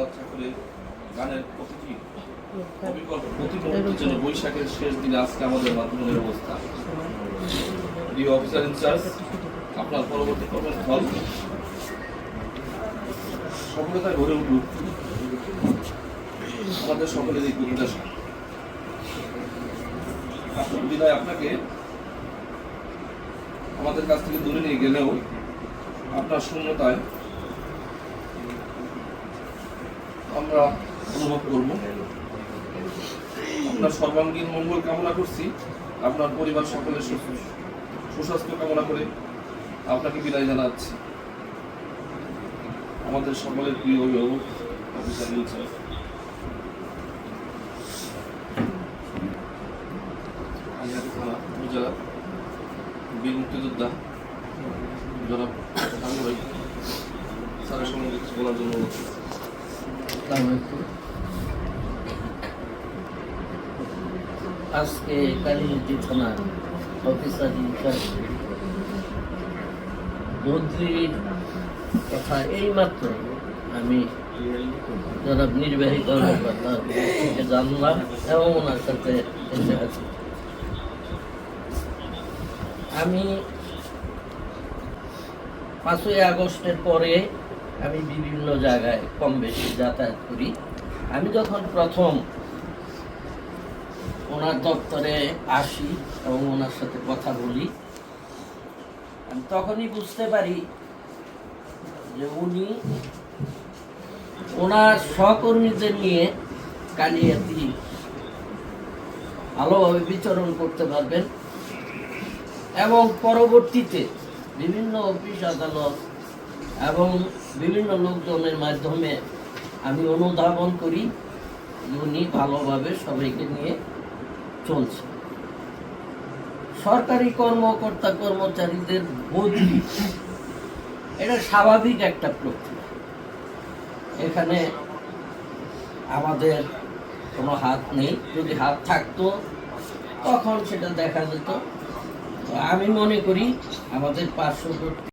যাত্রা করে গানের প্রতিটি অবিকল্প প্রতি জন্য বৈশাখের শেষ দিনে আজকে আমাদের মাধ্যমের অবস্থা। প্রিয় অফিসার ইনচার্জ আপনার পরবর্তী কর্মস্থল সফলতায় ভরে উঠুক আমাদের সকলের এই প্রত্যাশা আপনার বিদায় আপনাকে আমাদের কাছ থেকে দূরে নিয়ে গেলেও আপনার শূন্যতায় আমরা অনুভব করব। আপনার সর্বাঙ্গীন মঙ্গল কামনা করছি। আপনার পরিবার সকলের সুস্বাস্থ্য কামনা করে আপনাকে বিদায় জানাচ্ছি। আমাদের সকলের প্রিয় অভিভাবক অফিসার উপজেলা বীর মুক্তিযোদ্ধা, জনাব আলু ভাই বলার জন্য। আজকে থানার অফিসার ইনচার্জ বদলির কথা এইমাত্র আমি জনাব নির্বাহী জানলাম এবং ওনার সাথে এসে আছি আমি পাঁচই আগস্টের পরে আমি বিভিন্ন জায়গায় কম বেশি যাতায়াত করি। আমি যখন প্রথম ওনার দপ্তরে আসি এবং ওনার সাথে কথা বলি, আমি তখনই বুঝতে পারি যে উনি ওনার সহকর্মীদের নিয়ে কালিয়াতি ভালোভাবে বিচরণ করতে পারবেন এবং পরবর্তীতে বিভিন্ন অফিস, আদালত এবং বিভিন্ন লোকজনের মাধ্যমে আমি অনুধাবন করি, উনি ভালোভাবে সবাইকে নিয়ে চলছে। সরকারি কর্মকর্তা কর্মচারীদের বদলি, এটা স্বাভাবিক একটা প্রক্রিয়া। এখানে আমাদের কোনো হাত নেই। যদি হাত থাকতো, তখন সেটা দেখা যেত। আমি মনে করি আমাদের পার্শ্ববর্তী